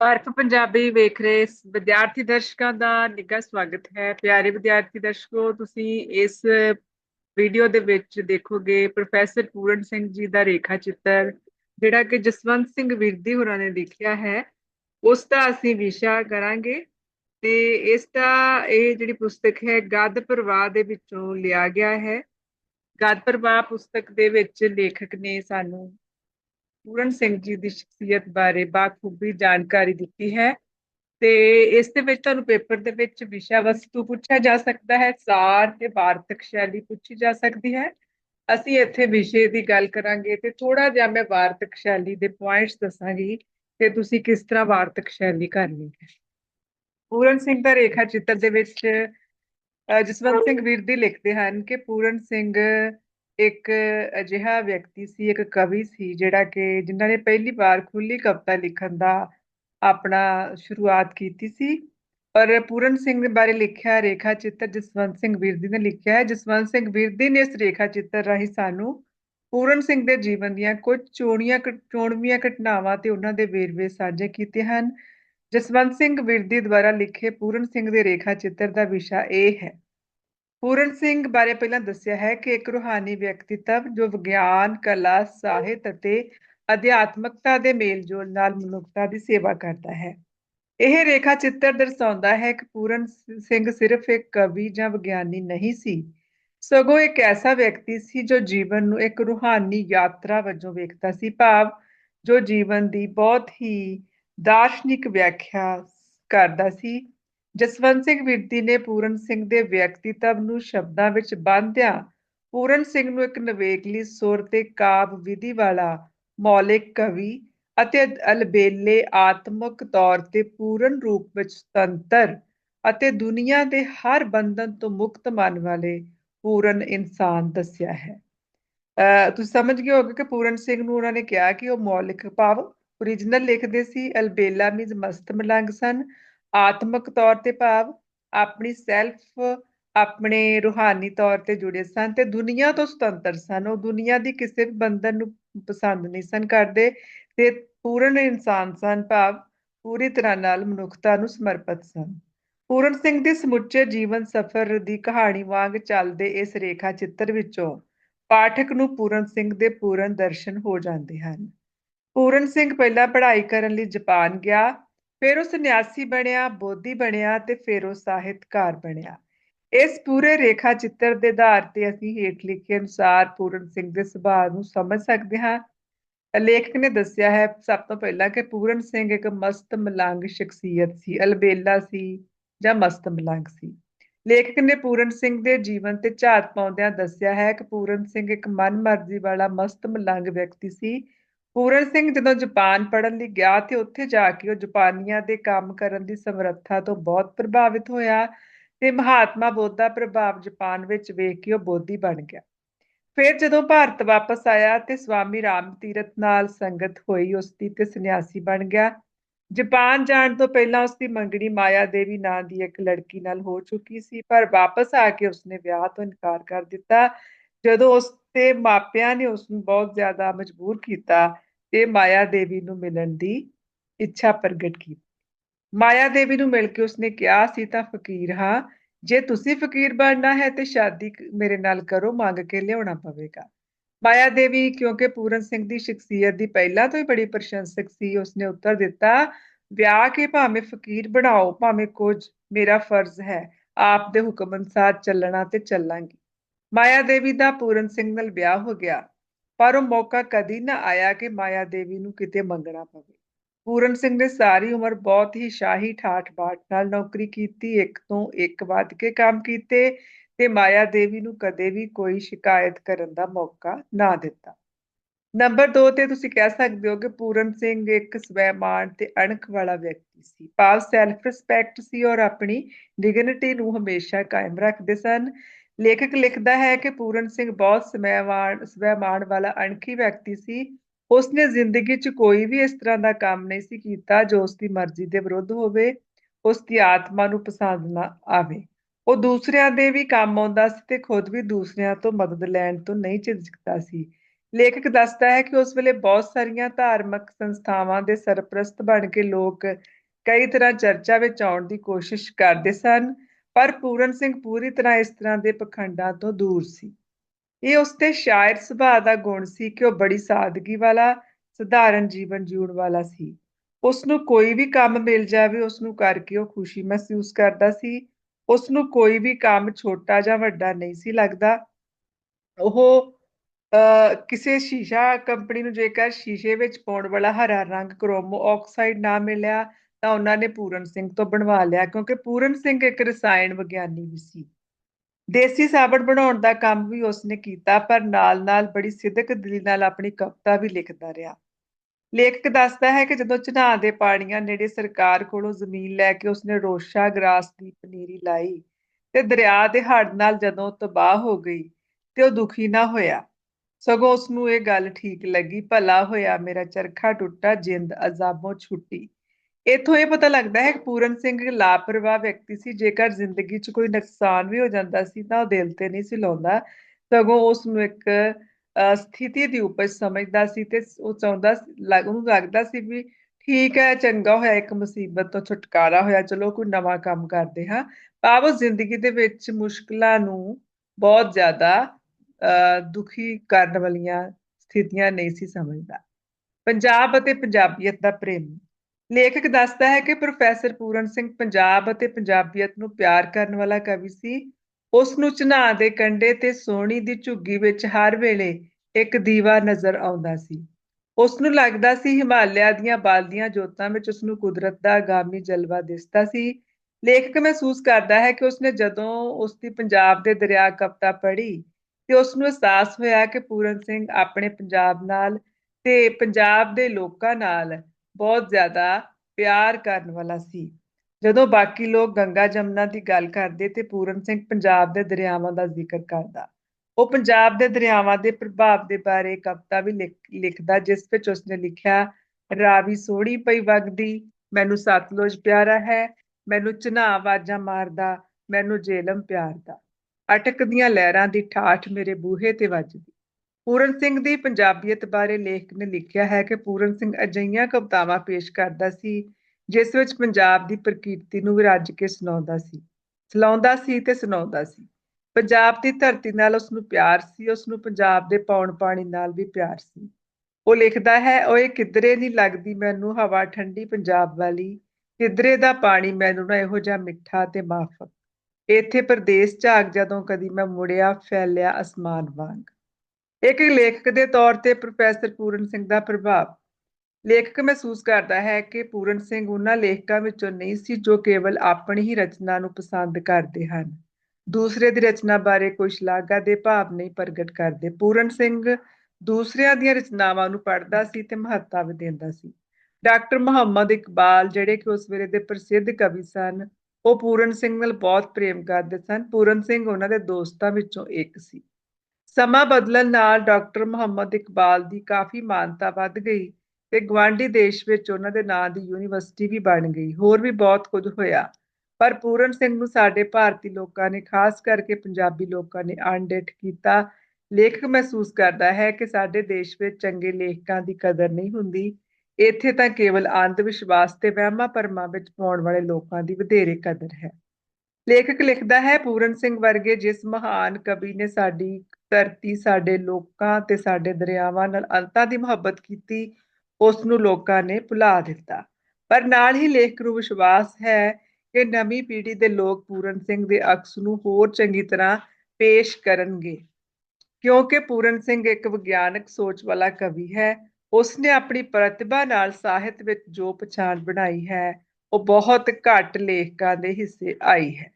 ਭਾਰਤ ਪੰਜਾਬੀ ਵੇਖ ਰਹੇ ਵਿਦਿਆਰਥੀ ਦਰਸ਼ਕਾਂ ਦਾ ਨਿੱਘਾ ਸਵਾਗਤ ਹੈ। ਪਿਆਰੇ ਵਿਦਿਆਰਥੀ ਦਰਸ਼ਕੋ, ਤੁਸੀਂ ਇਸ ਵੀਡੀਓ ਦੇ ਵਿੱਚ ਦੇਖੋਗੇ ਪ੍ਰੋਫੈਸਰ ਪੂਰਨ ਸਿੰਘ ਜੀ ਦਾ ਰੇਖਾ ਚਿੱਤਰ ਜਿਹੜਾ ਕਿ ਜਸਵੰਤ ਸਿੰਘ ਵਿਰਦੀ ਹੋਰਾਂ ਨੇ ਲਿਖਿਆ ਹੈ। ਉਸ ਦਾ ਅਸੀਂ ਵਿਸ਼ਾ ਕਰਾਂਗੇ ਤੇ ਇਸ ਦਾ ਇਹ ਜਿਹੜੀ ਪੁਸਤਕ ਹੈ, ਗਦ ਪ੍ਰਵਾਹ ਦੇ ਵਿੱਚੋਂ ਲਿਆ ਗਿਆ ਹੈ। ਗਦ ਪ੍ਰਵਾਹ ਪੁਸਤਕ ਦੇ ਵਿੱਚ ਲੇਖਕ ਨੇ ਸਾਨੂੰ ਪੂਰਨ ਸਿੰਘ ਜੀ ਦੀ ਸ਼ਖਸੀਅਤ ਬਾਰੇ ਬਾਖੂਬੀ ਜਾਣਕਾਰੀ ਦਿੱਤੀ ਹੈ ਤੇ ਇਸ ਦੇ ਵਿੱਚ ਤੁਹਾਨੂੰ ਪੇਪਰ ਦੇ ਵਿੱਚ ਵਿਸ਼ਾ ਵਸਤੂ ਪੁੱਛਿਆ ਜਾ ਸਕਦਾ ਹੈ, ਸਾਰ ਤੇ ਵਾਰਤਕ ਸ਼ੈਲੀ ਪੁੱਛੀ ਜਾ ਸਕਦੀ ਹੈ। ਅਸੀਂ ਇੱਥੇ ਵਿਸ਼ੇ ਦੀ ਗੱਲ ਕਰਾਂਗੇ ਤੇ ਥੋੜਾ ਜਿਹਾ ਮੈਂ ਵਾਰਤਕ ਸ਼ੈਲੀ ਦੇ ਪੁਆਇੰਟਸ ਦੱਸਾਂਗੀ ਤੇ ਤੁਸੀਂ ਕਿਸ ਤਰ੍ਹਾਂ ਵਾਰਤਕ ਸ਼ੈਲੀ ਕਰਨੀ ਹੈ। ਪੂਰਨ ਸਿੰਘ ਦਾ ਰੇਖਾ ਚਿੱਤਰ ਦੇ ਵਿੱਚ ਜਸਵੰਤ ਸਿੰਘ ਵਿਰਦੀ ਲਿਖਦੇ ਹਨ ਕਿ ਪੂਰਨ ਸਿੰਘ ਇੱਕ ਅਜਿਹਾ ਵਿਅਕਤੀ ਸੀ, ਇੱਕ ਕਵੀ ਸੀ, ਜਿਹੜਾ ਕਿ ਜਿਨ੍ਹਾਂ ਨੇ ਪਹਿਲੀ ਵਾਰ ਖੁੱਲੀ ਕਵਿਤਾ ਲਿਖਣ ਦਾ ਆਪਣਾ ਸ਼ੁਰੂਆਤ ਕੀਤੀ ਸੀ। ਪਰ ਪੂਰਨ ਸਿੰਘ ਦੇ ਬਾਰੇ ਲਿਖਿਆ ਰੇਖਾ ਚਿੱਤਰ ਜਸਵੰਤ ਸਿੰਘ ਵਿਰਦੀ ਨੇ ਲਿਖਿਆ ਹੈ। ਜਸਵੰਤ ਸਿੰਘ ਵਿਰਦੀ ਨੇ ਇਸ ਰੇਖਾ ਚਿੱਤਰ ਰਾਹੀਂ ਸਾਨੂੰ ਪੂਰਨ ਸਿੰਘ ਦੇ ਜੀਵਨ ਦੀਆਂ ਕੁਝ ਚੋਣੀਆਂ ਚੋਣਵੀਆਂ ਘਟਨਾਵਾਂ ਤੇ ਉਹਨਾਂ ਦੇ ਵੇਰਵੇ ਸਾਂਝੇ ਕੀਤੇ ਹਨ। ਜਸਵੰਤ ਸਿੰਘ ਵਿਰਦੀ ਦੁਆਰਾ ਲਿਖੇ ਪੂਰਨ ਸਿੰਘ ਦੇ ਰੇਖਾ ਚਿੱਤਰ ਦਾ ਵਿਸ਼ਾ ਇਹ ਹੈ। ਪੂਰਨ ਸਿੰਘ ਬਾਰੇ ਪਹਿਲਾਂ ਦੱਸਿਆ ਹੈ ਕਿ ਇੱਕ ਰੂਹਾਨੀ ਵਿਅਕਤੀਤਵ ਜੋ ਵਿਗਿਆਨ, ਕਲਾ, ਸਾਹਿਤ ਅਤੇ ਅਧਿਆਤਮਕਤਾ ਦੇ ਮੇਲਜੋਲ ਨਾਲ ਮਨੁੱਖਤਾ ਦੀ ਸੇਵਾ ਕਰਦਾ ਹੈ। ਇਹ ਰੇਖਾ ਚਿੱਤਰ ਦਰਸਾਉਂਦਾ ਹੈ ਕਿ ਪੂਰਨ ਸਿੰਘ ਸਿਰਫ ਇੱਕ ਕਵੀ ਜਾਂ ਵਿਗਿਆਨੀ ਨਹੀਂ ਸੀ, ਸਗੋਂ ਇੱਕ ਐਸਾ ਵਿਅਕਤੀ ਸੀ ਜੋ ਜੀਵਨ ਨੂੰ ਇੱਕ ਰੂਹਾਨੀ ਯਾਤਰਾ ਵਜੋਂ ਵੇਖਦਾ ਸੀ, ਭਾਵ ਜੋ ਜੀਵਨ ਦੀ ਬਹੁਤ ਹੀ ਦਾਰਸ਼ਨਿਕ ਵਿਆਖਿਆ ਕਰਦਾ ਸੀ। ਜਸਵੰਤ ਸਿੰਘ ਵਿਰਦੀ ਨੇ ਪੂਰਨ ਸਿੰਘ ਦੇ ਵਿਅਕਤੀਤਵ ਨੂੰ ਸ਼ਬਦਾਂ ਵਿੱਚ ਬੰਨ੍ਹਦਿਆਂ ਪੂਰਨ ਸਿੰਘ ਨੂੰ ਇੱਕ ਨਿਵੇਕਲੀ ਸੁਰ ਤੇ ਕਾਵਿ ਵਿਧੀ ਵਾਲਾ ਮੌਲਿਕ ਕਵੀ ਅਤੇ ਅਲਬੇਲੇ ਆਤਮਕ ਤੌਰ ਤੇ ਪੂਰਨ ਰੂਪ ਵਿੱਚ ਸੁਤੰਤਰ ਅਤੇ ਦੁਨੀਆ ਦੇ ਹਰ ਬੰਧਨ ਤੋਂ ਮੁਕਤ ਮਨ ਵਾਲੇ ਪੂਰਨ ਇਨਸਾਨ ਦੱਸਿਆ ਹੈ। ਅਹ ਤੁਸੀਂ ਸਮਝ ਗਏ ਹੋਗੇ ਕਿ ਪੂਰਨ ਸਿੰਘ ਨੂੰ ਉਹਨਾਂ ਨੇ ਕਿਹਾ ਕਿ ਉਹ ਮੌਲਿਕ ਭਾਵ ਓਰੀਜਨਲ ਲਿਖਦੇ ਸੀ, ਅਲਬੇਲਾ ਮੀਨਸ ਮਸਤ ਮਲੰਗ ਸਨ। ਆਤਮਕ ਤੌਰ ਤੇ ਭਾਵ ਆਪਣੀ ਸੈਲਫ ਆਪਣੇ ਰੂਹਾਨੀ ਤੌਰ ਤੇ ਜੁੜੇ ਸਨ ਤੇ ਦੁਨੀਆ ਤੋਂ ਸੁਤੰਤਰ ਸਨ। ਉਹ ਦੁਨੀਆ ਦੀ ਕਿਸੇ ਵੀ ਬੰਧਨ ਨੂੰ ਪਸੰਦ ਨਹੀਂ ਸਨ ਕਰਦੇ ਤੇ ਪੂਰਨ ਇਨਸਾਨ ਸਨ, ਭਾਵ ਪੂਰੀ ਤਰ੍ਹਾਂ ਨਾਲ ਮਨੁੱਖਤਾ ਨੂੰ ਸਮਰਪਿਤ ਸਨ। ਪੂਰਨ ਸਿੰਘ ਦੇ ਸਮੁੱਚੇ ਜੀਵਨ ਸਫ਼ਰ ਦੀ ਕਹਾਣੀ ਵਾਂਗ ਚੱਲਦੇ ਇਸ ਰੇਖਾ ਚਿੱਤਰ ਵਿੱਚੋਂ ਪਾਠਕ ਨੂੰ ਪੂਰਨ ਸਿੰਘ ਦੇ ਪੂਰਨ ਦਰਸ਼ਨ ਹੋ ਜਾਂਦੇ ਹਨ। ਪੂਰਨ ਸਿੰਘ ਪਹਿਲਾਂ ਪੜ੍ਹਾਈ ਕਰਨ ਲਈ ਜਾਪਾਨ ਗਿਆ ਫਿਰ ਉਹ ਸੰਨਿਆਸੀ ਬਣਿਆ, ਬੋਧੀ ਬਣਿਆ ਤੇ ਫਿਰ ਉਹ ਸਾਹਿਤਕਾਰ ਬਣਿਆ। ਇਸ ਪੂਰੇ ਰੇਖਾ ਚਿੱਤਰ ਦੇ ਆਧਾਰ ਤੇ ਅਸੀਂ ਹੇਠ ਲਿਖੇ ਅਨੁਸਾਰ ਪੂਰਨ ਸਿੰਘ ਦੇ ਸੁਭਾਅ ਨੂੰ ਸਮਝ ਸਕਦੇ ਹਾਂ। ਲੇਖਕ ਨੇ ਦੱਸਿਆ ਹੈ, ਸਭ ਤੋਂ ਪਹਿਲਾਂ ਕਿ ਪੂਰਨ ਸਿੰਘ ਇੱਕ ਮਸਤ ਮਲੰਗ ਸ਼ਖਸੀਅਤ ਸੀ, ਅਲਬੇਲਾ ਸੀ ਜਾਂ ਮਸਤ ਮਲੰਗ ਸੀ। ਲੇਖਕ ਨੇ ਪੂਰਨ ਸਿੰਘ ਦੇ ਜੀਵਨ ਤੇ ਝਾਤ ਪਾਉਂਦਿਆਂ ਦੱਸਿਆ ਹੈ ਕਿ ਪੂਰਨ ਸਿੰਘ ਇੱਕ ਮਨਮਰਜ਼ੀ ਵਾਲਾ ਮਸਤ ਮਲੰਗ ਵਿਅਕਤੀ ਸੀ ਪੂਰਨ ਸਿੰਘ ਜਦੋਂ ਜਾਪਾਨ ਪੜ੍ਹਨ ਲਈ ਗਿਆ ਤੇ ਉੱਥੇ ਜਾ ਕੇ ਉਹ ਜਾਪਾਨੀਆਂ ਦੇ ਕੰਮ ਕਰਨ ਦੀ ਸਮਰੱਥਾ ਤੋਂ ਬਹੁਤ ਪ੍ਰਭਾਵਿਤ ਹੋਇਆ ਤੇ ਮਹਾਤਮਾ ਬੁੱਧ ਦਾ ਪ੍ਰਭਾਵ ਜਾਪਾਨ ਵਿੱਚ ਵੇਖ ਕੇ ਉਹ ਬੋਧੀ ਬਣ ਗਿਆ। ਫਿਰ ਜਦੋਂ ਭਾਰਤ ਵਾਪਸ ਆਇਆ ਤੇ ਸਵਾਮੀ ਰਾਮ ਤੀਰਥ ਨਾਲ ਸੰਗਤ ਹੋਈ ਉਸ ਦੀ ਤੇ ਸੰਨਿਆਸੀ ਬਣ ਗਿਆ। ਜਾਪਾਨ ਜਾਣ ਤੋਂ ਪਹਿਲਾਂ ਉਸ ਦੀ ਮੰਗਣੀ ਮਾਇਆ ਦੇਵੀ ਨਾਂ ਦੀ ਇੱਕ ਲੜਕੀ ਨਾਲ ਹੋ ਚੁੱਕੀ ਸੀ, ਪਰ ਵਾਪਸ ਆ ਕੇ ਉਸਨੇ ਵਿਆਹ ਤੋਂ ਇਨਕਾਰ ਕਰ ਦਿੱਤਾ। ਜਦੋਂ ਉਸ ਦੇ ਮਾਪਿਆਂ ਨੇ ਉਸ ਨੂੰ ਬਹੁਤ ਜ਼ਿਆਦਾ ਮਜਬੂਰ ਕੀਤਾ ਤੇ ਮਾਇਆ ਦੇਵੀ ਨੂੰ ਮਿਲਣ ਦੀ ਇੱਛਾ ਪ੍ਰਗਟ ਕੀਤੀ। ਮਾਇਆ ਦੇਵੀ ਨੂੰ ਮਿਲ ਕੇ ਉਸਨੇ ਕਿਹਾ ਸੀ ਤਾਂ ਫਕੀਰ ਹਾਂ। ਜੇ ਤੁਸੀਂ ਫਕੀਰ ਬਣਨਾ ਹੈ ਤੇ ਸ਼ਾਦੀ ਮੇਰੇ ਨਾਲ ਕਰੋ, ਮੰਗ ਕੇ ਲਿਆਉਣਾ ਪਵੇਗਾ। ਮਾਇਆ ਦੇਵੀ ਕਿਉਂਕਿ ਪੂਰਨ ਸਿੰਘ ਦੀ ਸ਼ਖਸੀਅਤ ਦੀ ਪਹਿਲਾਂ ਤੋਂ ਹੀ ਬੜੀ ਪ੍ਰਸ਼ੰਸਕ ਸੀ, ਉਸਨੇ ਉੱਤਰ ਦਿੱਤਾ, ਵਿਆਹ ਕੇ ਭਾਵੇਂ ਫਕੀਰ ਬਣਾਓ, ਭਾਵੇਂ ਕੁਝ ਮੇਰਾ ਫਰਜ਼ ਹੈ, ਆਪ ਦੇ ਹੁਕਮ ਅਨੁਸਾਰ ਚੱਲਣਾ ਤੇ ਚੱਲਾਂਗੀ। ਮਾਇਆ ਦੇਵੀ ਦਾ ਪੂਰਨ ਸਿੰਘ ਨਾਲ ਵਿਆਹ ਹੋ ਗਿਆ, ਪਰ ਉਹ ਮੌਕਾ ਕਦੀ ਨਾ ਆਇਆ ਕਿ ਮਾਇਆ ਦੇਵੀ ਨੂੰ ਕਿਤੇ ਮੰਗਣਾ ਪਵੇ। ਪੂਰਨ ਸਿੰਘ ਨੇ ਸਾਰੀ ਉਮਰ ਬਹੁਤ ਹੀ ਸ਼ਾਹੀ ਠਾਠ ਬਾਠ ਨਾਲ ਨੌਕਰੀ ਕੀਤੀ, ਇੱਕ ਤੋਂ ਇੱਕ ਵੱਧ ਕੇ ਕੰਮ ਕੀਤੇ ਤੇ ਮਾਇਆ ਦੇਵੀ ਨੂੰ ਕਦੇ ਵੀ ਕੋਈ ਸ਼ਿਕਾਇਤ ਕਰਨ ਦਾ ਮੌਕਾ ਨਾ ਦਿੱਤਾ। ਨੰਬਰ 2 ਤੇ ਤੁਸੀਂ ਕਹਿ ਸਕਦੇ ਹੋ ਕਿ ਪੂਰਨ ਸਿੰਘ ਇੱਕ ਸਵੈਮਾਨ ਤੇ ਅਣਖ ਵਾਲਾ ਵਿਅਕਤੀ ਸੀ। ਭਾਵ ਸੈਲਫ ਰਿਸਪੈਕਟ ਸੀ ਔਰ ਆਪਣੀ ਡਿਗਨਿਟੀ ਨੂੰ ਹਮੇਸ਼ਾ ਕਾਇਮ ਰੱਖਦੇ ਸਨ। ਲੇਖਕ ਲਿਖਦਾ ਹੈ ਕਿ ਪੂਰਨ ਸਿੰਘ ਬਹੁਤ ਸਵੈਮਾਨ ਸਵੈਮਾਨ ਵਾਲਾ ਅਣਖੀ ਵਿਅਕਤੀ ਸੀ। ਉਸਨੇ ਜ਼ਿੰਦਗੀ 'ਚ ਕੋਈ ਵੀ ਇਸ ਤਰ੍ਹਾਂ ਦਾ ਕੰਮ ਨਹੀਂ ਸੀ ਕੀਤਾ ਜੋ ਉਸਦੀ ਮਰਜ਼ੀ ਦੇ ਵਿਰੁੱਧ ਹੋਵੇ ਉਸ ਦੀ ਆਤਮਾ ਨੂੰ ਪਸੰਦ ਨਾ ਆਵੇ। ਉਹ ਦੂਸਰਿਆਂ ਦੇ ਵੀ ਕੰਮ ਆਉਂਦਾ ਸੀ ਤੇ ਖੁਦ ਵੀ ਦੂਸਰਿਆਂ ਤੋਂ ਮਦਦ ਲੈਣ ਤੋਂ ਨਹੀਂ ਝਿਜਕਦਾ ਸੀ। ਲੇਖਕ ਦੱਸਦਾ ਹੈ ਕਿ ਉਸ ਵੇਲੇ ਬਹੁਤ ਸਾਰੀਆਂ ਧਾਰਮਿਕ ਸੰਸਥਾਵਾਂ ਦੇ ਸਰਪ੍ਰਸਤ ਬਣ ਕੇ ਲੋਕ ਕਈ ਤਰ੍ਹਾਂ ਚਰਚਾ ਵਿੱਚ ਆਉਣ ਦੀ ਕੋਸ਼ਿਸ਼ ਕਰਦੇ ਸਨ। ਪਰ ਪੂਰਨ ਸਿੰਘ ਪੂਰੀ ਤਰ੍ਹਾਂ ਇਸ ਤਰ੍ਹਾਂ ਦੇ ਪਖੰਡਾਂ ਤੋਂ ਦੂਰ ਸੀ। ਇਹ ਉਸਤੇ ਸ਼ਾਇਰ ਸੁਭਾਅ ਦਾ ਗੁਣ ਸੀ ਕਿ ਉਹ ਬੜੀ ਸਾਦਗੀ ਵਾਲਾ, ਸਧਾਰਨ ਜੀਵਨ ਜਿਉਣ ਵਾਲਾ ਸੀ। ਉਸ ਨੂੰ ਕੋਈ ਵੀ ਕੰਮ ਮਿਲ ਜਾਵੇ ਉਸ ਨੂੰ ਕਰਕੇ ਉਹ ਖੁਸ਼ੀ ਮਹਿਸੂਸ ਕਰਦਾ ਸੀ। ਉਸ ਨੂੰ ਕੋਈ ਵੀ ਕੰਮ ਛੋਟਾ ਜਾਂ ਵੱਡਾ ਨਹੀਂ ਸੀ ਲੱਗਦਾ। ਉਹ ਕਿਸੇ ਸ਼ੀਸ਼ਾ ਕੰਪਨੀ ਨੂੰ ਜੇਕਰ ਸ਼ੀਸ਼ੇ ਵਿੱਚ ਪਾਉਣ ਵਾਲਾ ਹਰਾ ਰੰਗ ਕ੍ਰੋਮੋ ਆਕਸਾਈਡ ਨਾ ਮਿਲਿਆ ਤਾਂ ਉਹਨਾਂ ਨੇ ਪੂਰਨ ਸਿੰਘ ਤੋਂ ਬਣਵਾ ਲਿਆ, ਕਿਉਂਕਿ ਪੂਰਨ ਸਿੰਘ ਇੱਕ ਰਸਾਇਣ ਵਿਗਿਆਨੀ ਵੀ ਸੀ। ਦੇਸੀ ਸਾਬਣ ਬਣਾਉਣ ਦਾ ਕੰਮ ਵੀ ਉਸਨੇ ਕੀਤਾ, ਪਰ ਨਾਲ-ਨਾਲ ਬੜੀ ਸਿੱਧਕ ਦਿਲ ਨਾਲ ਆਪਣੀ ਕਵਿਤਾ ਵੀ ਲਿਖਦਾ ਰਿਹਾ। ਲੇਖਕ ਦੱਸਦਾ ਹੈ ਕਿ ਜਦੋਂ ਚਨਾਹ ਦੇ ਪਾਣੀਆਂ ਨੇੜੇ ਸਰਕਾਰ ਕੋਲੋਂ ਜ਼ਮੀਨ ਲੈ ਕੇ ਉਸਨੇ ਰੋਸ਼ਾ ਗਰਾਸ ਦੀ ਪਨੀਰੀ ਲਾਈ ਤੇ ਦਰਿਆ ਦੇ ਹੜ੍ਹ ਨਾਲ ਜਦੋਂ ਤਬਾਹ ਹੋ ਗਈ ਤੇ ਉਹ ਦੁਖੀ ਨਾ ਹੋਇਆ, ਸਗੋਂ ਉਸ ਨੂੰ ਇਹ ਗੱਲ ਠੀਕ ਲੱਗੀ, ਭਲਾ ਹੋਇਆ ਮੇਰਾ ਚਰਖਾ ਟੁੱਟਾ, ਜਿੰਦ ਅਜ਼ਾਬੋਂ ਛੁੱਟੀ। ਇਥੋਂ ਇਹ ਪਤਾ ਲੱਗਦਾ ਹੈ ਕਿ ਪੂਰਨ ਸਿੰਘ ਲਾਪਰਵਾਹ ਵਿਅਕਤੀ ਸੀ, ਜੇਕਰ ਜ਼ਿੰਦਗੀ 'ਚ ਕੋਈ ਨੁਕਸਾਨ ਵੀ ਹੋ ਜਾਂਦਾ ਸੀ ਤਾਂ ਉਹ ਦਿਲ ਤੇ ਨਹੀਂ ਸੀ ਲਾਉਂਦਾ। ਸਗੋਂ ਉਸ ਨੂੰ ਇੱਕ ਸਥਿਤੀ ਦੀ ਉਪਜ ਸਮਝਦਾ ਸੀ ਤੇ ਉਹ ਚਾਹੁੰਦਾ ਉਹਨੂੰ ਲੱਗਦਾ ਸੀ ਵੀ ਠੀਕ ਹੈ, ਚੰਗਾ ਹੋਇਆ, ਇੱਕ ਮੁਸੀਬਤ ਤੋਂ ਛੁਟਕਾਰਾ ਹੋਇਆ, ਚਲੋ ਕੋਈ ਨਵਾਂ ਕੰਮ ਕਰਦੇ ਹਾਂ। ਭਾਵ ਜ਼ਿੰਦਗੀ ਦੇ ਵਿੱਚ ਮੁਸ਼ਕਲਾਂ ਨੂੰ ਬਹੁਤ ਜ਼ਿਆਦਾ ਦੁਖੀ ਕਰਨ ਵਾਲੀਆਂ ਸਥਿਤੀਆਂ ਨਹੀਂ ਸੀ ਸਮਝਦਾ। ਪੰਜਾਬ ਅਤੇ ਪੰਜਾਬੀਅਤ ਦਾ ਪ੍ਰੇਮ। ਲੇਖਕ ਦੱਸਦਾ ਹੈ ਕਿ ਪ੍ਰੋਫੈਸਰ ਪੂਰਨ ਸਿੰਘ ਪੰਜਾਬ ਅਤੇ ਪੰਜਾਬੀਅਤ ਨੂੰ ਪਿਆਰ ਕਰਨ ਵਾਲਾ ਕਵੀ ਸੀ। ਉਸ ਨੂੰ ਚਨਾਹ ਦੇ ਕੰਡੇ ਤੇ ਸੋਹਣੀ ਦੀ ਝੁੱਗੀ ਵਿੱਚ ਹਰ ਵੇਲੇ ਇੱਕ ਦੀਵਾ ਨਜ਼ਰ ਆਉਂਦਾ ਸੀ। ਉਸ ਨੂੰ ਲੱਗਦਾ ਸੀ ਹਿਮਾਲਿਆ ਦੀਆਂ ਬਾਲਦੀਆਂ ਜੋਤਾਂ ਵਿੱਚ ਉਸ ਨੂੰ ਕੁਦਰਤ ਦਾ ਗਾਮੀ ਜਲਵਾ ਦਿਸਦਾ ਸੀ। ਲੇਖਕ ਮਹਿਸੂਸ ਕਰਦਾ ਹੈ ਕਿ ਉਸਨੇ ਜਦੋਂ ਉਸ ਦੀ ਪੰਜਾਬ ਦੇ ਦਰਿਆ ਕਵਿਤਾ ਪੜ੍ਹੀ ਤੇ ਉਸ ਨੂੰ ਅਹਿਸਾਸ ਹੋਇਆ ਕਿ ਪੂਰਨ ਸਿੰਘ ਆਪਣੇ ਪੰਜਾਬ ਨਾਲ ਤੇ ਪੰਜਾਬ ਦੇ ਲੋਕਾਂ ਨਾਲ ਬਹੁਤ ਜ਼ਿਆਦਾ ਪਿਆਰ ਕਰਨ ਵਾਲਾ ਸੀ। ਜਦੋਂ ਬਾਕੀ ਲੋਕ ਗੰਗਾ ਜਮਨਾ ਦੀ ਗੱਲ ਕਰਦੇ ਤੇ ਪੂਰਨ ਸਿੰਘ ਪੰਜਾਬ ਦੇ ਦਰਿਆਵਾਂ ਦਾ ਜ਼ਿਕਰ ਕਰਦਾ। ਉਹ ਪੰਜਾਬ ਦੇ ਦਰਿਆਵਾਂ ਦੇ ਪ੍ਰਭਾਵ ਦੇ ਬਾਰੇ ਕਵਿਤਾ ਵੀ ਲਿਖਦਾ, ਜਿਸ ਵਿੱਚ ਉਸਨੇ ਲਿਖਿਆ, ਰਾਵੀ ਸੋੜੀ ਪਈ ਵਗਦੀ, ਮੈਨੂੰ ਸਤਲੁਜ ਪਿਆਰਾ ਹੈ, ਮੈਨੂੰ ਚਨਾ ਆਵਾਜ਼ਾਂ ਮਾਰਦਾ, ਮੈਨੂੰ ਜੇਲਮ ਪਿਆਰ ਦਾ ਅਟਕਦੀਆਂ ਲਹਿਰਾਂ ਦੀ ਠਾਠ ਮੇਰੇ ਬੂਹੇ ਤੇ ਵੱਜਦੀ। ਪੂਰਨ ਸਿੰਘ ਦੀ ਪੰਜਾਬੀਅਤ ਬਾਰੇ ਲੇਖਕ ਨੇ ਲਿਖਿਆ ਹੈ ਕਿ ਪੂਰਨ ਸਿੰਘ ਅਜਈਆਂ ਕਵਤਾਵਾਂ ਪੇਸ਼ ਕਰਦਾ ਸੀ, ਜਿਸ ਵਿੱਚ ਪੰਜਾਬ ਦੀ ਪ੍ਰਕਿਰਤੀ ਨੂੰ ਵਿਰਾਜ ਕੇ ਸੁਣਾਉਂਦਾ ਸੀ, ਸਲਾਉਂਦਾ ਸੀ ਤੇ ਸੁਣਾਉਂਦਾ ਸੀ। ਪੰਜਾਬ ਦੀ ਧਰਤੀ ਨਾਲ ਉਸ ਨੂੰ ਪਿਆਰ ਸੀ ਉਸ ਨੂੰ ਪੰਜਾਬ ਦੇ ਪੌਣ ਪਾਣੀ ਨਾਲ ਵੀ ਪਿਆਰ ਸੀ। ਉਹ ਲਿਖਦਾ ਹੈ, ਓਏ ਕਿਧਰੇ ਨਹੀਂ ਲੱਗਦੀ ਮੈਨੂੰ ਹਵਾ ਠੰਡੀ ਪੰਜਾਬ ਵਾਲੀ, ਕਿਧਰੇ ਦਾ ਪਾਣੀ ਮੈਨੂੰ ਨਾ ਇਹੋ ਜਿਹਾ ਮਿੱਠਾ ਤੇ ਮਾਫਕ। ਇੱਥੇ ਪ੍ਰਦੇਸ਼ ਝਾਗ ਜਦੋਂ ਕਦੀ ਮੈਂ ਮੁੜਿਆ, ਫੈਲਿਆ ਅਸਮਾਨ ਵਾਂਗ। ਇੱਕ ਲੇਖਕ ਦੇ ਤੌਰ ਤੇ ਪ੍ਰੋਫੈਸਰ ਪੂਰਨ ਸਿੰਘ ਦਾ ਪ੍ਰਭਾਵ। ਲੇਖਕ ਮਹਿਸੂਸ ਕਰਦਾ ਹੈ ਕਿ ਪੂਰਨ ਸਿੰਘ ਉਹਨਾਂ ਲੇਖਕਾਂ ਵਿੱਚੋਂ ਨਹੀਂ ਸੀ ਜੋ ਕੇਵਲ ਆਪਣੀ ਹੀ ਰਚਨਾ ਨੂੰ ਪਸੰਦ ਕਰਦੇ ਹਨ। ਦੂਸਰੇ ਦੀ ਰਚਨਾ ਬਾਰੇ ਕੋਈ ਸ਼ਲਾਘਾ ਦੇ ਭਾਵ ਨਹੀਂ ਪ੍ਰਗਟ ਕਰਦੇ। ਪੂਰਨ ਸਿੰਘ ਦੂਸਰਿਆਂ ਦੀਆਂ ਰਚਨਾਵਾਂ ਨੂੰ ਪੜ੍ਹਦਾ ਸੀ ਤੇ ਮਹੱਤਤਾ ਵੀ ਦਿੰਦਾ ਸੀ। ਡਾਕਟਰ ਮੁਹੰਮਦ ਇਕਬਾਲ ਜਿਹੜੇ ਕਿ ਉਸ ਵੇਲੇ ਦੇ ਪ੍ਰਸਿੱਧ ਕਵੀ ਸਨ, ਉਹ ਪੂਰਨ ਸਿੰਘ ਨਾਲ ਬਹੁਤ ਪ੍ਰੇਮ ਕਰਦੇ ਸਨ। ਪੂਰਨ ਸਿੰਘ ਉਹਨਾਂ ਦੇ ਦੋਸਤਾਂ ਵਿੱਚੋਂ ਇੱਕ ਸੀ। ਸਮਾਂ ਬਦਲਣ ਨਾਲ ਡਾਕਟਰ ਮੁਹੰਮਦ ਇਕਬਾਲ ਦੀ ਕਾਫੀ ਮਾਨਤਾ ਵੱਧ ਗਈ ਤੇ ਗਵਾਂਡੀ ਦੇਸ਼ ਵਿੱਚ ਉਹਨਾਂ ਦੇ ਨਾਂ ਦੀ ਯੂਨੀਵਰਸਿਟੀ ਵੀ ਬਣ ਗਈ, ਹੋਰ ਵੀ ਬਹੁਤ ਕੁਝ ਹੋਇਆ। ਪਰ ਪੂਰਨ ਸਿੰਘ ਨੂੰ ਸਾਡੇ ਭਾਰਤੀ ਲੋਕਾਂ ਨੇ, ਖਾਸ ਕਰਕੇ ਪੰਜਾਬੀ ਲੋਕਾਂ ਨੇ ਅਣਡਿੱਠ ਕੀਤਾ। ਲੇਖਕ ਮਹਿਸੂਸ ਕਰਦਾ ਹੈ ਕਿ ਸਾਡੇ ਦੇਸ਼ ਵਿੱਚ ਚੰਗੇ ਲੇਖਕਾਂ ਦੀ ਕਦਰ ਨਹੀਂ ਹੁੰਦੀ। ਇੱਥੇ ਤਾਂ ਕੇਵਲ ਅੰਧ ਵਿਸ਼ਵਾਸ ਤੇ ਵਹਿਮਾਂ ਭਰਮਾਂ ਵਿੱਚ ਪਾਉਣ ਵਾਲੇ ਲੋਕਾਂ ਦੀ ਵਧੇਰੇ ਕਦਰ ਹੈ। ਲੇਖਕ ਲਿਖਦਾ ਹੈ, ਪੂਰਨ ਸਿੰਘ ਵਰਗੇ ਜਿਸ ਮਹਾਨ ਕਵੀ ਨੇ ਸਾਡੀ ਧਰਤੀ ਸਾਡੇ ਲੋਕਾਂ ਤੇ ਸਾਡੇ ਦਰਿਆਵਾਂ ਨਾਲ ਅੰਤਾਂ ਦੀ ਮੁਹੱਬਤ ਕੀਤੀ ਉਸ ਨੂੰ ਲੋਕਾਂ ਨੇ ਭੁਲਾ ਦਿੱਤਾ। ਪਰ ਨਾਲ ਹੀ ਲੇਖਕ ਨੂੰ ਵਿਸ਼ਵਾਸ ਹੈ ਕਿ ਨਵੀਂ ਪੀੜ੍ਹੀ ਦੇ ਲੋਕ ਪੂਰਨ ਸਿੰਘ ਦੇ ਅਕਸ ਨੂੰ ਹੋਰ ਚੰਗੀ ਤਰ੍ਹਾਂ ਪੇਸ਼ ਕਰਨਗੇ। ਕਿਉਂਕਿ ਪੂਰਨ ਸਿੰਘ ਇੱਕ ਵਿਗਿਆਨਕ ਸੋਚ ਵਾਲਾ ਕਵੀ ਹੈ, ਉਸਨੇ ਆਪਣੀ ਪ੍ਰਤਿਭਾ ਨਾਲ ਸਾਹਿਤ ਵਿੱਚ ਜੋ ਪਛਾਣ ਬਣਾਈ ਹੈ, ਉਹ ਬਹੁਤ ਘੱਟ ਲੇਖਕਾਂ ਦੇ ਹਿੱਸੇ ਆਈ ਹੈ।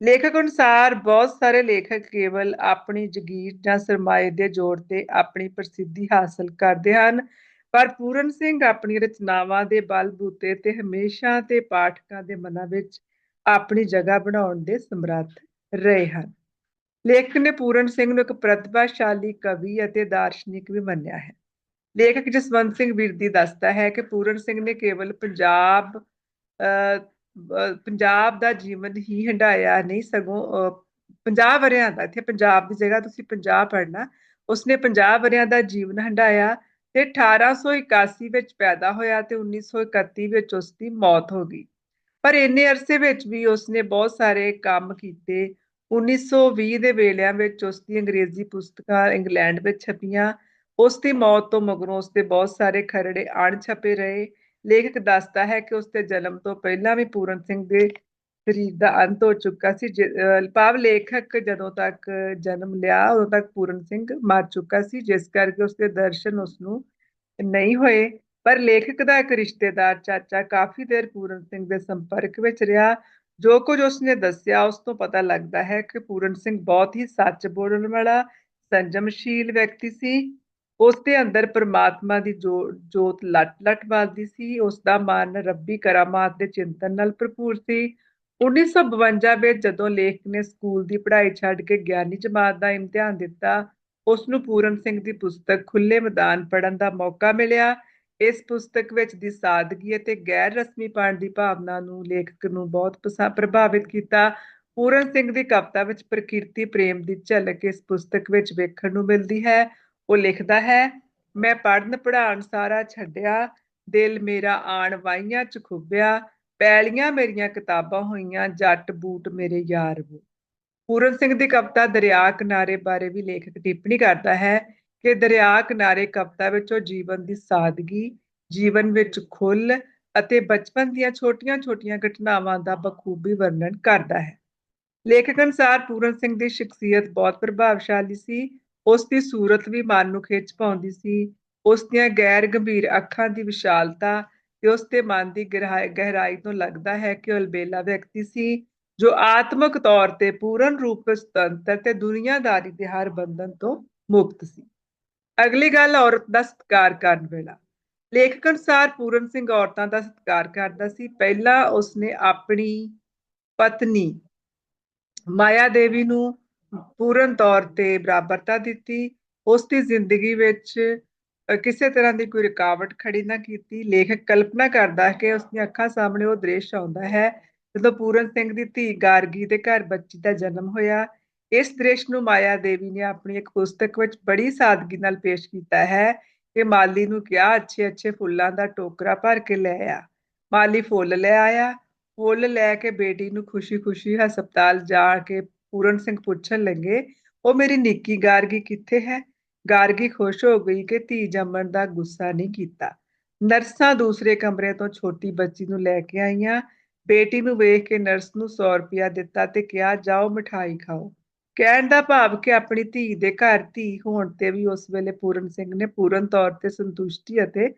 ਲੇਖਕ ਅਨੁਸਾਰ ਬਹੁਤ ਸਾਰੇ ਲੇਖਕ ਕੇਵਲ ਆਪਣੀ ਜਗੀਰ ਜਾਂ ਸਰਮਾਏ ਦੇ ਜ਼ੋਰ ਤੇ ਆਪਣੀ ਪ੍ਰਸਿੱਧੀ ਹਾਸਲ ਕਰਦੇ ਹਨ, ਪਰ ਪੂਰਨ ਸਿੰਘ ਆਪਣੀ ਰਚਨਾਵਾਂ ਦੇ ਬਲ, ਬੂਤੇ ਤੇ ਹਮੇਸ਼ਾ ਤੇ ਪਾਠਕਾਂ ਦੇ ਮਨਾਂ ਵਿੱਚ ਆਪਣੀ ਜਗ੍ਹਾ ਬਣਾਉਣ ਦੇ ਸਮਰੱਥ ਰਹੇ ਹਨ। ਲੇਖਕ ਨੇ ਪੂਰਨ ਸਿੰਘ ਨੂੰ ਇੱਕ ਪ੍ਰਤਿਭਾਸ਼ਾਲੀ ਕਵੀ ਅਤੇ ਦਾਰਸ਼ਨਿਕ ਵੀ ਮੰਨਿਆ ਹੈ। ਲੇਖਕ ਜਸਵੰਤ ਸਿੰਘ ਵਿਰਦੀ ਦੱਸਦਾ ਹੈ ਕਿ ਪੂਰਨ ਸਿੰਘ ਨੇ ਕੇਵਲ ਪੰਜਾਬ ਪੰਜਾਬ ਦਾ ਜੀਵਨ ਹੀ ਹੰਡਾਇਆ ਨਹੀਂ, ਸਗੋਂ ਪੰਜਾਬ ਵਰਿਆਂ ਦਾ, ਇੱਥੇ ਪੰਜਾਬ ਦੀ ਜਗ੍ਹਾ ਤੁਸੀਂ ਪੰਜਾਬ ਪੜਨਾ ਉਸਨੇ 50 ਵਰਿਆਂ ਦਾ ਜੀਵਨ ਹੰਢਾਇਆ ਤੇ 1881 ਵਿੱਚ ਪੈਦਾ ਹੋਇਆ ਤੇ 1931 ਵਿੱਚ ਉਸ ਦੀ ਮੌਤ ਹੋ ਗਈ। ਪਰ ਇੰਨੇ ਅਰਸੇ ਵਿੱਚ ਵੀ ਉਸਨੇ ਬਹੁਤ ਸਾਰੇ ਕੰਮ ਕੀਤੇ। 1920 ਦੇ ਵੇਲਿਆਂ ਵਿੱਚ ਉਸ ਦੀ ਅੰਗਰੇਜ਼ੀ ਪੁਸਤਕਾਂ ਇੰਗਲੈਂਡ ਵਿੱਚ ਛਪੀਆਂ। ਉਸ ਦੀ ਮੌਤ ਤੋਂ ਮਗਰੋਂ ਉਸ ਦੇ ਬਹੁਤ ਸਾਰੇ ਖਰੜੇ ਅਣ ਛਪੇ ਰਹੇ। ਲੇਖਕ ਦੱਸਦਾ ਹੈ ਕਿ ਉਸ ਦੇ ਜਨਮ ਤੋਂ ਪਹਿਲਾਂ ਵੀ ਪੂਰਨ ਸਿੰਘ ਦੇ ਸਰੀਰ ਦਾ ਅੰਤ ਹੋ ਚੁੱਕਾ ਸੀ ਭਾਵ ਲੇਖਕ ਜਦੋਂ ਤੱਕ ਜਨਮ ਲਿਆ, ਉਦੋਂ ਤੱਕ ਪੂਰਨ ਸਿੰਘ ਮਰ ਚੁੱਕਾ ਸੀ, ਜਿਸ ਕਰਕੇ ਉਸ ਦੇ ਦਰਸ਼ਨ ਉਸ ਨੂੰ ਨਹੀਂ ਹੋਏ। ਪਰ ਲੇਖਕ ਦਾ ਇੱਕ ਰਿਸ਼ਤੇਦਾਰ ਚਾਚਾ ਕਾਫੀ ਦੇਰ ਪੂਰਨ ਸਿੰਘ ਦੇ ਸੰਪਰਕ ਵਿੱਚ ਰਿਹਾ। ਜੋ ਕੁਝ ਉਸਨੇ ਦੱਸਿਆ, ਉਸ ਤੋਂ ਪਤਾ ਲੱਗਦਾ ਹੈ ਕਿ ਪੂਰਨ ਸਿੰਘ ਬਹੁਤ ਹੀ ਸੱਚ ਬੋਲਣ ਵਾਲਾ, ਸੰਜਮਸ਼ੀਲ ਵਿਅਕਤੀ ਸੀ। ਉਸ ਦੇ ਅੰਦਰ ਪਰਮਾਤਮਾ ਦੀ ਜੋਤ ਲਟ-ਲਟ ਵੱਜਦੀ ਸੀ ਉਸ ਦਾ ਮਨ ਰੱਬੀ ਕਰਾਮਾਤ ਦੇ ਚਿੰਤਨ ਨਾਲ ਭਰਪੂਰ ਸੀ। 1952 ਵਿੱਚ ਜਦੋਂ ਲੇਖਕ ਨੇ ਸਕੂਲ ਦੀ ਪੜ੍ਹਾਈ ਛੱਡ ਕੇ ਗਿਆਨੀ ਜਮਾਤ ਦਾ ਇਮਤਿਹਾਨ ਦਿੱਤਾ ਉਸ ਨੂੰ ਪੂਰਨ ਸਿੰਘ ਦੀ ਪੁਸਤਕ ਖੁੱਲੇ ਮੈਦਾਨ ਪੜਨ ਦਾ ਮੌਕਾ ਮਿਲਿਆ। ਇਸ ਪੁਸਤਕ ਵਿੱਚ ਦੀ ਸਾਦਗੀ ਅਤੇ ਗੈਰ ਰਸਮੀ ਪੜ੍ਹਨ ਦੀ ਭਾਵਨਾ ਨੂੰ ਲੇਖਕ ਨੂੰ ਬਹੁਤ ਪ੍ਰਭਾਵਿਤ ਕੀਤਾ। ਪੂਰਨ ਸਿੰਘ ਦੀ ਕਵਿਤਾ ਵਿੱਚ ਪ੍ਰਕਿਰਤੀ ਪ੍ਰੇਮ ਦੀ ਝਲਕ ਇਸ ਪੁਸਤਕ ਵਿੱਚ ਵੇਖਣ ਨੂੰ ਮਿਲਦੀ ਹੈ। ਉਹ ਲਿਖਦਾ ਹੈ, ਮੈਂ ਪੜਨ ਪੜਾਉਣ ਸਾਰਾ ਛੱਡਿਆ, ਦਿਲ ਮੇਰਾ ਆਣ ਵਾਈਆਂ ਚ ਖੁੱਬਿਆ ਪੈਲੀਆਂ ਮੇਰੀਆਂ ਕਿਤਾਬਾਂ ਹੋਈਆਂ, ਜੱਟ ਬੂਟ ਮੇਰੇ ਯਾਰ ਵੋ। ਪੂਰਨ ਸਿੰਘ ਦੀ ਕਵਿਤਾ ਦਰਿਆ ਕਿਨਾਰੇ ਬਾਰੇ ਵੀ ਲੇਖਕ ਟਿੱਪਣੀ ਕਰਦਾ ਹੈ ਕਿ ਦਰਿਆ ਕਿਨਾਰੇ ਕਵਿਤਾ ਵਿੱਚ ਉਹ ਜੀਵਨ ਦੀ ਸਾਦਗੀ, ਜੀਵਨ ਵਿੱਚ ਖੁੱਲ ਅਤੇ ਬਚਪਨ ਦੀਆਂ ਛੋਟੀਆਂ-ਛੋਟੀਆਂ ਘਟਨਾਵਾਂ ਦਾ ਬਖੂਬੀ ਵਰਣਨ ਕਰਦਾ ਹੈ। ਲੇਖਕ ਅਨਸਾਰ ਪੂਰਨ ਸਿੰਘ ਦੀ ਸ਼ਖਸੀਅਤ ਬਹੁਤ ਪ੍ਰਭਾਵਸ਼ਾਲੀ ਸੀ ਉਸ ਦੀ ਸੂਰਤ ਵੀ ਮਨ ਨੂੰ ਖਿੱਚ ਪਾਉਂਦੀ ਸੀ। ਉਸ ਦੀਆਂ ਗੈਰ ਗੰਭੀਰ ਅੱਖਾਂ ਦੀ ਵਿਸ਼ਾਲਤਾ ਤੇ ਉਸ ਦੇ ਮਨ ਦੀ ਗਹਿਰਾਈ ਤੋਂ ਲੱਗਦਾ ਹੈ ਕਿ ਅਲਬੇਲਾ ਵਿਅਕਤੀ ਸੀ, ਜੋ ਆਤਮਿਕ ਤੌਰ ਤੇ ਪੂਰਨ ਰੂਪ ਵਿੱਚ ਸੁਤੰਤਰ ਤੇ ਦੁਨੀਆਦਾਰੀ ਦੇ ਹਰ ਬੰਧਨ ਤੋਂ ਮੁਕਤ ਸੀ। ਅਗਲੀ ਗੱਲ, ਔਰਤ ਦਾ ਸਤਿਕਾਰ ਕਰਨ ਵੇਲਾ। ਲੇਖਕ ਅਨੁਸਾਰ ਪੂਰਨ ਸਿੰਘ ਔਰਤਾਂ ਦਾ ਸਤਿਕਾਰ ਕਰਦਾ ਸੀ। ਪਹਿਲਾਂ ਉਸਨੇ ਆਪਣੀ ਪਤਨੀ ਮਾਇਆ ਦੇਵੀ ਨੂੰ ਪੂਰਨ ਤੌਰ ਤੇ ਬਰਾਬਰਤਾ ਦਿੱਤੀ, ਉਸ ਦੀ ਜ਼ਿੰਦਗੀ ਵਿੱਚ ਕਿਸੇ ਤਰ੍ਹਾਂ ਦੀ ਕੋਈ ਰੁਕਾਵਟ ਖੜੀ ਨਾ ਕੀਤੀ, ਲੇਖਕ ਕਲਪਨਾ ਕਰਦਾ ਹੈ ਕਿ ਉਸ ਦੀਆਂ ਅੱਖਾਂ ਸਾਹਮਣੇ ਉਹ ਦ੍ਰਿਸ਼ ਆਉਂਦਾ ਹੈ, ਜਦੋਂ ਪੂਰਨ ਸਿੰਘ ਦੀ ਧੀ ਗਾਰਗੀ ਦੇ ਘਰ ਬੱਚੀ ਦਾ ਜਨਮ ਹੋਇਆ, ਇਸ ਦ੍ਰਿਸ਼ ਨੂੰ ਮਾਇਆ ਦੇਵੀ ਨੇ ਆਪਣੀ ਇੱਕ ਪੁਸਤਕ ਵਿੱਚ ਬੜੀ ਸਾਦਗੀ ਨਾਲ ਪੇਸ਼ ਕੀਤਾ ਹੈ ਕਿ ਮਾਲੀ ਨੂੰ ਕਿਹਾ ਅੱਛੇ ਅੱਛੇ ਫੁੱਲਾਂ ਦਾ ਟੋਕਰਾ ਭਰ ਕੇ ਲੈ ਆ। ਮਾਲੀ ਫੁੱਲ ਲੈ ਆਇਆ, ਫੁੱਲ ਲੈ ਕੇ ਬੇਟੀ ਨੂੰ ਖੁਸ਼ੀ-ਖੁਸ਼ੀ ਹਸਪਤਾਲ ਜਾ ਕੇ ਪੂਰਨ ਸਿੰਘ ਪੁੱਛਣ ਲੱਗੇ, ਉਹ ਮੇਰੀ ਨਿੱਕੀ ਗਾਰਗੀ ਕਿੱਥੇ ਹੈ? ਗਾਰਗੀ ਖੁਸ਼ ਹੋ ਗਈ ਕਿ ਧੀ ਜੰਮਣ ਦਾ ਗੁੱਸਾ ਨਹੀਂ ਕੀਤਾ। ਨਰਸਾਂ ਦੂਸਰੇ ਕਮਰੇ ਤੋਂ ਛੋਟੀ ਬੱਚੀ ਨੂੰ ਲੈ ਕੇ ਆਈਆਂ। ਬੇਟੀ ਨੂੰ ਵੇਖ ਕੇ ਨਰਸ ਨੂੰ 100 ਰੁਪਇਆ ਦਿੱਤਾ ਤੇ ਕਿਹਾ, ਜਾਓ ਮਠਾਈ ਖਾਓ। ਕਹਿਣ ਦਾ ਭਾਵ ਕਿ ਆਪਣੀ ਧੀ ਦੇ ਘਰ ਧੀ ਹੋਣ ਤੇ ਵੀ ਉਸ ਵੇਲੇ ਪੂਰਨ ਸਿੰਘ ਨੇ ਪੂਰਨ ਤੌਰ ਤੇ ਸੰਤੁਸ਼ਟੀ ਅਤੇ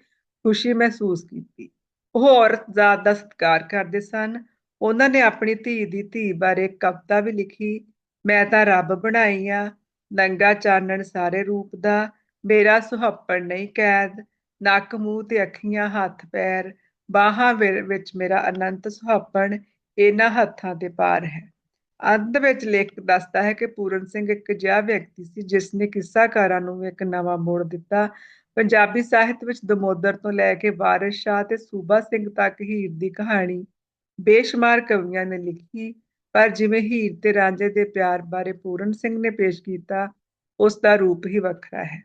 ਖੁਸ਼ੀ ਮਹਿਸੂਸ ਕੀਤੀ। ਉਹ ਔਰਤ, ਜ਼ਾਤ ਦਾ ਸਤਿਕਾਰ ਕਰਦੇ ਸਨ। ਉਹਨਾਂ ਨੇ ਆਪਣੀ ਧੀ ਦੀ ਧੀ ਬਾਰੇ ਕਵਿਤਾ ਵੀ ਲਿਖੀ, ਮੈਂ ਤਾਂ ਰੱਬ ਬਣਾਈ ਆ, ਨੰਗਾ ਚਾਨਣ ਸਾਰੇ ਰੂਪ ਦਾ, ਮੇਰਾ ਸੁਹੱਪਣ ਨਹੀਂ ਕੈਦ, ਨੱਕ ਮੂੰਹ ਤੇ ਅੱਖੀਆਂ ਹੱਥ ਪੈਰ, ਬਾਹਾਂ ਵਿੱਚ ਮੇਰਾ ਅਨੰਤ ਸੁਹਾਪਣ, ਇਹਨਾਂ ਹੱਥਾਂ ਦੇ ਪਾਰ ਹੈ। ਅੰਤ ਵਿੱਚ ਲੇਖਕ ਦੱਸਦਾ ਹੈ ਕਿ ਪੂਰਨ ਸਿੰਘ ਇੱਕ ਅਜਿਹਾ ਵਿਅਕਤੀ ਸੀ ਜਿਸ ਨੇ ਕਿੱਸਾਕਾਰਾਂ ਨੂੰ ਇੱਕ ਨਵਾਂ ਮੋੜ ਦਿੱਤਾ। ਪੰਜਾਬੀ ਸਾਹਿਤ ਵਿੱਚ ਦਮੋਦਰ ਤੋਂ ਲੈ ਕੇ ਵਾਰਿਸ ਸ਼ਾਹ ਤੇ ਸੂਬਾ ਸਿੰਘ ਤੱਕ ਹੀਰ ਦੀ ਕਹਾਣੀ ਬੇਸ਼ੁਮਾਰ ਕਵੀਆਂ ਨੇ ਲਿਖੀ, ਪਰ ਜਿਵੇਂ ਹੀਰ ਤੇ ਰਾਂਝੇ ਦੇ ਪਿਆਰ ਬਾਰੇ ਪੂਰਨ ਸਿੰਘ ਨੇ ਪੇਸ਼ ਕੀਤਾ, ਉਸ ਦਾ ਰੂਪ ਹੀ ਵੱਖਰਾ ਹੈ।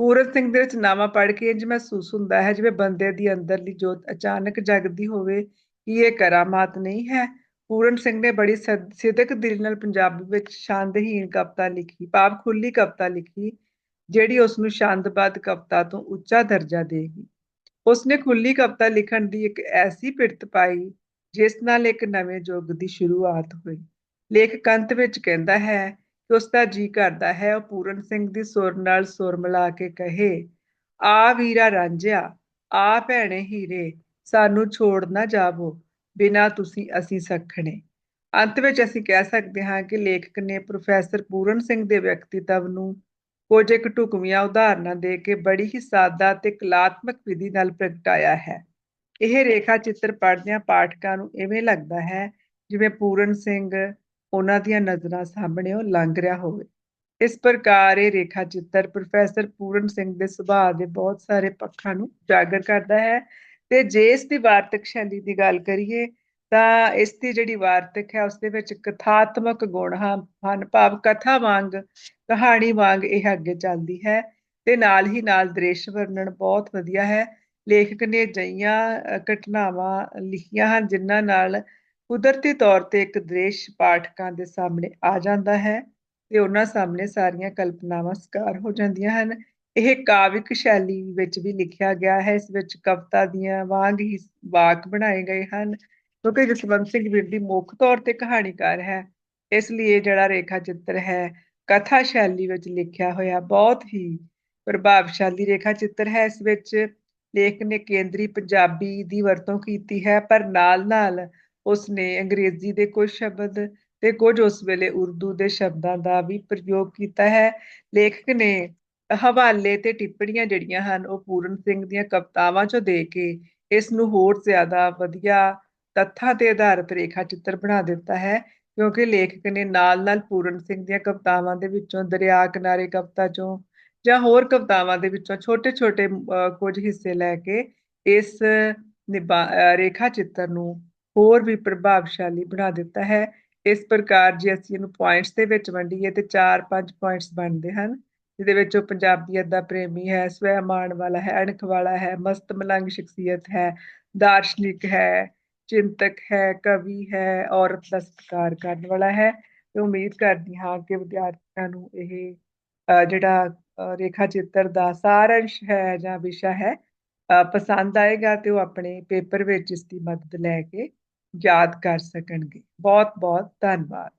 ਪੂਰਨ ਸਿੰਘ ਦੇ ਰਚਨਾਵਾਂ ਪੜ੍ਹ ਕੇ ਇੰਜ ਮਹਿਸੂਸ ਹੁੰਦਾ ਹੈ ਜਿਵੇਂ ਬੰਦੇ ਦੀ ਅੰਦਰਲੀ ਜੋਤ ਅਚਾਨਕ ਜਗਦੀ ਹੋਵੇ ਕਿ ਇਹ ਕਰਾਮਾਤ ਨਹੀਂ ਹੈ। ਪੂਰਨ ਸਿੰਘ ਨੇ ਬੜੀ ਸਿੱਧਕ ਦਿਲ ਨਾਲ ਪੰਜਾਬੀ ਵਿੱਚ ਸ਼ਾਂਤਹੀਣ ਕਵਿਤਾ ਲਿਖੀ, ਭਾਵ ਖੁੱਲੀ ਕਵਿਤਾ ਲਿਖੀ, ਜਿਹੜੀ ਉਸ ਨੂੰ ਸ਼ਾਂਤਬੱਧ ਕਵਿਤਾ ਤੋਂ ਉੱਚਾ ਦਰਜਾ ਦੇਗੀ ਉਸ ਨੇ ਖੁੱਲੀ ਕਵਿਤਾ ਲਿਖਣ ਦੀ ਇੱਕ ਐਸੀ ਪਿੜਤ ਪਾਈ ਜਿਸ ਨਾਲ ਇੱਕ ਨਵੇਂ ਯੁੱਗ ਦੀ ਸ਼ੁਰੂਆਤ ਹੋਈ। ਲੇਖਕ ਅੰਤ ਵਿੱਚ ਕਹਿੰਦਾ ਹੈ ਕਿ ਉਸ ਦਾ ਜੀ ਕਰਦਾ ਹੈ, ਉਹ ਪੂਰਨ ਸਿੰਘ ਦੀ ਸੁਰ ਨਾਲ ਸੁਰ ਮਿਲਾ ਕੇ ਕਹੇ, ਆ ਵੀਰਾ ਰਾਂਝਿਆ, ਆ ਭੈਣੇ ਹੀਰੇ, ਸਾਨੂੰ ਛੋੜ ਨਾ ਜਾਵੋ, ਬਿਨਾ ਤੁਸੀਂ ਅਸੀਂ ਸਖਣੇ। ਅੰਤ ਵਿੱਚ ਅਸੀਂ ਕਹਿ ਸਕਦੇ ਹਾਂ ਕਿ ਲੇਖਕ ਨੇ ਪ੍ਰੋਫੈਸਰ ਪੂਰਨ ਸਿੰਘ ਦੇ ਵਿਅਕਤੀਤਵ ਨੂੰ ਕੁਝ ਇੱਕ ਟੁਕਵੀਆਂ ਉਦਾਹਰਨਾਂ ਦੇ ਕੇ ਬੜੀ ਹੀ ਸਾਦਾ ਤੇ ਕਲਾਤਮਕ ਵਿਧੀ ਨਾਲ ਪ੍ਰਗਟਾਇਆ ਹੈ। ਇਹ ਰੇਖਾ ਚਿੱਤਰ ਪੜ੍ਹਦਿਆਂ ਪਾਠਕਾਂ ਨੂੰ ਇਵੇਂ ਲੱਗਦਾ ਹੈ ਜਿਵੇਂ ਪੂਰਨ ਸਿੰਘ ਉਹਨਾਂ ਦੀਆਂ ਨਜ਼ਰਾਂ ਸਾਹਮਣੇ ਉਹ ਲੰਘ ਰਿਹਾ ਹੋਵੇ। ਇਸ ਪ੍ਰਕਾਰ ਇਹ ਰੇਖਾ ਚਿੱਤਰ ਪ੍ਰੋਫੈਸਰ ਪੂਰਨ ਸਿੰਘ ਦੇ ਸੁਭਾਅ ਦੇ ਬਹੁਤ ਸਾਰੇ ਪੱਖਾਂ ਨੂੰ ਜਾਗਰ ਕਰਦਾ ਹੈ ਤੇ ਜੇ ਇਸ ਦੀ ਵਾਰਤਕ ਸ਼ੈਲੀ ਦੀ ਗੱਲ ਕਰੀਏ ਤਾਂ ਇਸ ਦੀ ਜਿਹੜੀ ਵਾਰਤਕ ਹੈ ਉਸ ਦੇ ਵਿੱਚ ਕਥਾਤਮਕ ਗੁਣ ਹਨ ਭਾਵ ਕਥਾ ਵਾਂਗ, ਕਹਾਣੀ ਵਾਂਗ ਇਹ ਅੱਗੇ ਚੱਲਦੀ ਹੈ ਤੇ ਨਾਲ ਹੀ ਨਾਲ ਦ੍ਰਿਸ਼ ਵਰਣਨ ਬਹੁਤ ਵਧੀਆ ਹੈ ਲੇਖਕ ਨੇ ਜਈਆਂ ਘਟਨਾਵਾਂ ਲਿਖੀਆਂ ਹਨ, ਜਿਨ੍ਹਾਂ ਨਾਲ ਕੁਦਰਤੀ ਤੌਰ ਤੇ ਇੱਕ ਦ੍ਰਿਸ਼ ਪਾਠਕਾਂ ਦੇ ਸਾਹਮਣੇ ਆ ਜਾਂਦਾ ਹੈ ਤੇ ਉਹਨਾਂ ਸਾਹਮਣੇ ਸਾਰੀਆਂ ਕਲਪਨਾਵਾਂ ਸਕਾਰ ਹੋ ਜਾਂਦੀਆਂ ਹਨ। ਇਹ ਕਾਵਿਕ ਸ਼ੈਲੀ ਵਿੱਚ ਵੀ ਲਿਖਿਆ ਗਿਆ ਹੈ। ਇਸ ਵਿੱਚ ਕਵਿਤਾ ਦੀਆਂ ਵਾਂਗ ਹੀ ਵਾਕ ਬਣਾਏ ਗਏ ਹਨ ਕਿਉਂਕਿ ਜਸਵੰਤ ਸਿੰਘ ਬਿਰਦੀ ਮੁੱਖ ਤੌਰ ਤੇ ਕਹਾਣੀਕਾਰ ਹੈ। ਇਸ ਲਈ ਇਹ ਜਿਹੜਾ ਰੇਖਾ ਚਿੱਤਰ ਹੈ, ਕਥਾ ਸ਼ੈਲੀ ਵਿੱਚ ਲਿਖਿਆ ਹੋਇਆ ਬਹੁਤ ਹੀ ਪ੍ਰਭਾਵਸ਼ਾਲੀ ਰੇਖਾ ਚਿੱਤਰ ਹੈ। ਇਸ ਵਿੱਚ ਲੇਖ ਨੇ ਕੇਂਦਰੀ ਪੰਜਾਬੀ ਦੀ ਵਰਤੋਂ ਕੀਤੀ ਹੈ, ਪਰ ਨਾਲ-ਨਾਲ ਉਸਨੇ ਅੰਗਰੇਜ਼ੀ ਦੇ ਕੁਝ ਸ਼ਬਦ ਤੇ ਕੁਝ ਉਸ ਵੇਲੇ ਉਰਦੂ ਦੇ ਸ਼ਬਦਾਂ ਦਾ ਵੀ ਪ੍ਰਯੋਗ ਕੀਤਾ ਹੈ। ਲੇਖਕ ਨੇ ਹਵਾਲੇ ਤੇ ਟਿੱਪਣੀਆਂ ਜਿਹੜੀਆਂ ਹਨ, ਉਹ ਪੂਰਨ ਸਿੰਘ ਦੀਆਂ ਕਵਿਤਾਵਾਂ ਚੋਂ ਦੇ ਕੇ ਇਸ ਨੂੰ ਹੋਰ ਜ਼ਿਆਦਾ ਵਧੀਆ ਤੱਥਾਂ ਤੇ ਆਧਾਰਿਤ ਰੇਖਾ ਚਿੱਤਰ ਬਣਾ ਦਿੱਤਾ ਹੈ, ਕਿਉਂਕਿ ਲੇਖਕ ਨੇ ਨਾਲ-ਨਾਲ ਪੂਰਨ ਸਿੰਘ ਦੀਆਂ ਕਵਿਤਾਵਾਂ ਦੇ ਵਿੱਚੋਂ ਦਰਿਆ ਕਿਨਾਰੇ ਕਵਿਤਾ ਚੋਂ ਜਾਂ ਹੋਰ ਕਵਿਤਾਵਾਂ ਦੇ ਵਿੱਚੋਂ ਛੋਟੇ-ਛੋਟੇ ਕੁਝ ਹਿੱਸੇ ਲੈ ਕੇ ਇਸ ਰੇਖਾ ਚਿੱਤਰ ਨੂੰ ਹੋਰ ਵੀ ਪ੍ਰਭਾਵਸ਼ਾਲੀ ਬਣਾ ਦਿੱਤਾ ਹੈ। ਇਸ ਪ੍ਰਕਾਰ ਜੇ ਅਸੀਂ ਇਹਨੂੰ ਪੁਆਇੰਟਸ ਦੇ ਵਿੱਚ ਵੰਡੀਏ ਤੇ 4-5 ਪੁਆਇੰਟਸ ਬਣਦੇ ਹਨ। ਜਿਹਦੇ ਵਿੱਚ ਉਹ ਪੰਜਾਬੀਅਤ ਦਾ ਪ੍ਰੇਮੀ ਹੈ ਸਵੈ ਮਾਣ ਵਾਲਾ ਹੈ, ਅਣਖ ਵਾਲਾ ਹੈ, ਮਸਤ ਮਲੰਗ ਸ਼ਖਸੀਅਤ ਹੈ, ਦਾਰਸ਼ਨਿਕ ਹੈ, ਚਿੰਤਕ ਹੈ, ਕਵੀ ਹੈ, ਔਰਤ ਦਾ ਸਤਿਕਾਰ ਕਰਨ ਵਾਲਾ ਹੈ। ਤੇ ਉਮੀਦ ਕਰਦੀ ਹਾਂ ਕਿ ਵਿਦਿਆਰਥੀਆਂ ਨੂੰ ਇਹ ਜਿਹੜਾ ਰੇਖਾ ਚਿੱਤਰ ਦਾ ਸਾਰੰਸ਼ ਹੈ ਜਾਂ ਵਿਸ਼ਾ ਹੈ ਪਸੰਦ ਆਏਗਾ ਤੇ ਉਹ ਆਪਣੇ ਪੇਪਰ ਵਿੱਚ ਇਸ ਦੀ ਮਦਦ ਲੈ ਕੇ ਯਾਦ ਕਰ ਸਕਣਗੇ। ਬਹੁਤ ਬਹੁਤ ਧੰਨਵਾਦ।